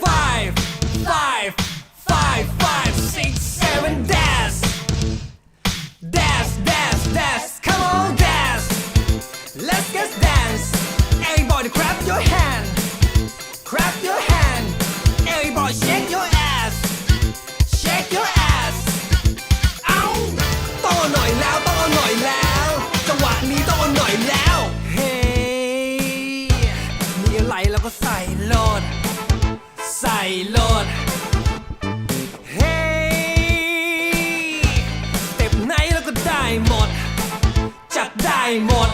Five, five, five, five, six, seven, dance, dance, dance, dance. Come on, dance. Let's get dance. Everybody, clap your hand, clap your hand. Everybody, shake your ass, ก็ใส่โลด ใส่โลด เฮ้เต็มไหนเราก็ได้หมด จัดได้หมด